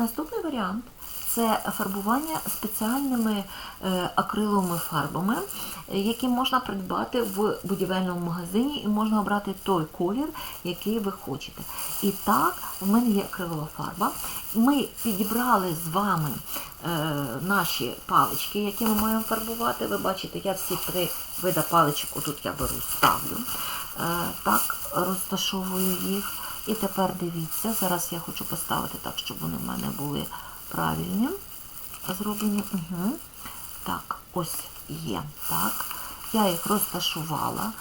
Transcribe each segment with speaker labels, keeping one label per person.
Speaker 1: Наступний варіант це фарбування спеціальними е, акриловими фарбами, які можна придбати в будівельному магазині і можна обрати той колір, який ви хочете. І так, в мене є акрилова фарба. Ми підібрали з вами е, наші палички, які ми маємо фарбувати. Ви бачите, я всі три вида паличок, отут я беру, ставлю. Е, так, розташовую їх. І тепер дивіться, зараз я хочу поставити так, щоб вони в мене були правильні. Зроблені. Угу. Так, ось є. Так. Я їх розташувала,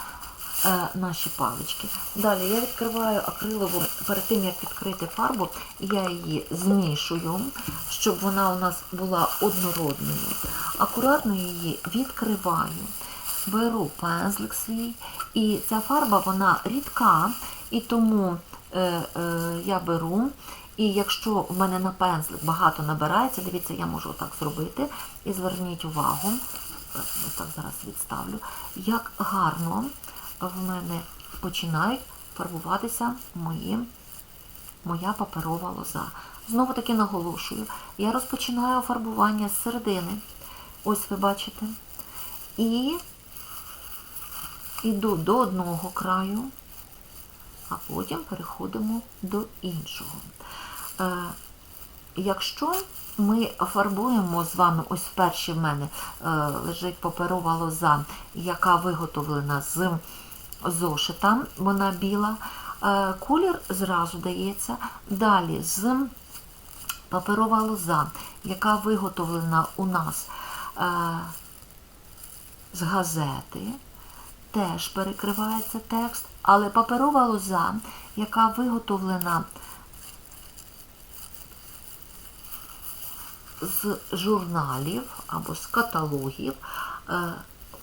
Speaker 1: е, наші палички. Далі я відкриваю акрилову, перед тим як відкрити фарбу, я її змішую, щоб вона у нас була однородною. Акуратно її відкриваю. Беру пензлик свій, і ця фарба вона рідка, і тому я беру. І якщо в мене на пензлик багато набирається, дивіться, я можу так зробити. І зверніть увагу, е, так зараз відставлю, як гарно в мене починають фарбуватися мої, моя паперова лоза. Знову таки наголошую, я розпочинаю фарбування з середини. Ось ви бачите. І йду до одного краю, а потім переходимо до іншого. Е, Якщо ми фарбуємо з вами, ось перші в мене е, лежить паперова лоза, яка виготовлена з зошита, вона біла, е, колір зразу дається. Далі з паперова лоза, яка виготовлена у нас з газети, теж перекривається текст, але паперова лоза, яка виготовлена з журналів або з каталогів, е,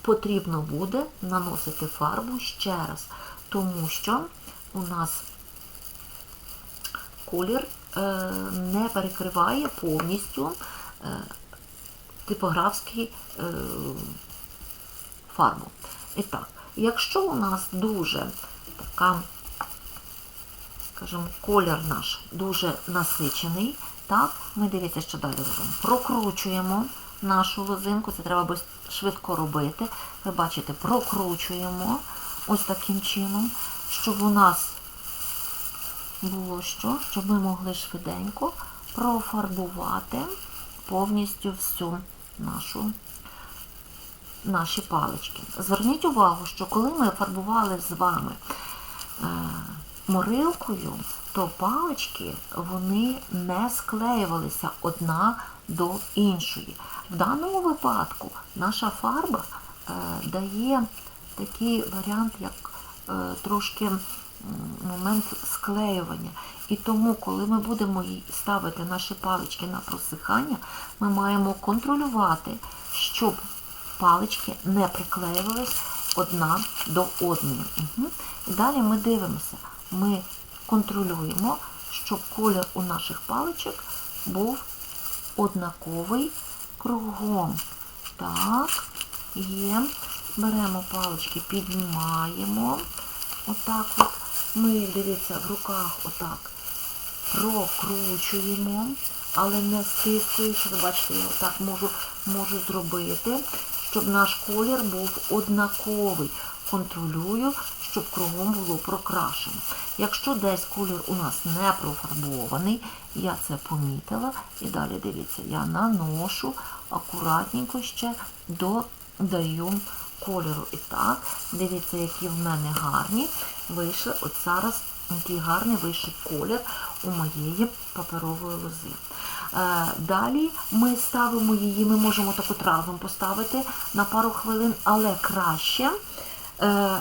Speaker 1: потрібно буде наносити фарбу ще раз, тому що у нас колір е, не перекриває повністю е, типографський фарбу. І так, якщо у нас дуже така, скажімо, колір наш дуже насичений, так, ми дивіться, що далі робимо. Прокручуємо нашу лозинку, це треба швидко робити. Ви бачите, прокручуємо ось таким чином, щоб у нас було що, щоб ми могли швиденько профарбувати повністю всю нашу наші палички. Зверніть увагу, що коли ми фарбували з вами е, морилкою, то палички вони не склеювалися одна до іншої. В даному випадку наша фарба е, дає такий варіант, як е, трошки момент склеювання. І тому, коли ми будемо ставити наші палички на просихання, ми маємо контролювати, щоб палички не приклеювались одна до одної. Угу. І далі ми дивимося, ми контролюємо, щоб колір у наших паличок був однаковий кругом. Так, є. Беремо палички, піднімаємо. Отак от. Ми, дивіться, в руках отак прокручуємо, але не стискуючи. Ви бачите, я отак можу, можу зробити, щоб наш колір був однаковий. Контролюю, щоб кругом було прокрашено. Якщо десь колір у нас не профарбований, я це помітила. І далі дивіться, я наношу акуратненько ще додаю кольору. І так, дивіться, які в мене гарні вийшли. От зараз який гарний вийшов колір у моєї паперової лози. Е, Далі ми ставимо її, ми можемо так от разом поставити на пару хвилин, але краще е,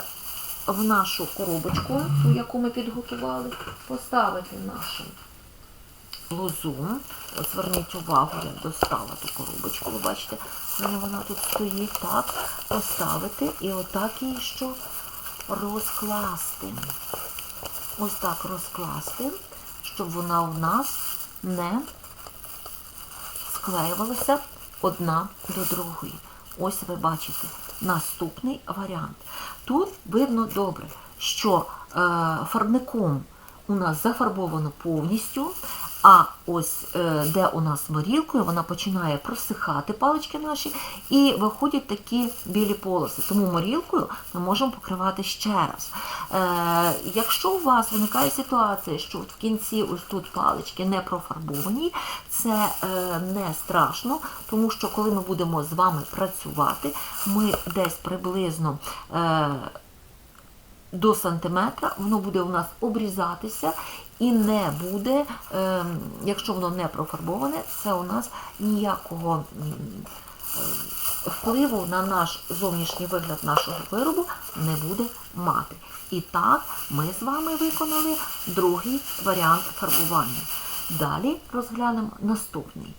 Speaker 1: в нашу коробочку, ту, яку ми підготували, поставити нашу лозу. Зверніть увагу, я достала ту коробочку, ви бачите, вона тут стоїть, так, поставити і отак її що розкласти. Ось так розкласти, щоб вона у нас не склеювалася одна до другої. Ось ви бачите наступний варіант. Тут видно добре, що е, фарбником у нас зафарбовано повністю, А ось е, де у нас морілкою, вона починає просихати палички наші, і виходять такі білі полоси. Тому морілкою ми можемо покривати ще раз. Е, якщо у вас виникає ситуація, що в кінці ось тут палички не профарбовані, це е, не страшно, тому що коли ми будемо з вами працювати, ми десь приблизно. До сантиметра, воно буде у нас обрізатися і не буде, ем, якщо воно не профарбоване, це у нас ніякого е, впливу на наш зовнішній вигляд нашого виробу не буде мати. І так ми з вами виконали другий варіант фарбування. Далі розглянемо наступний.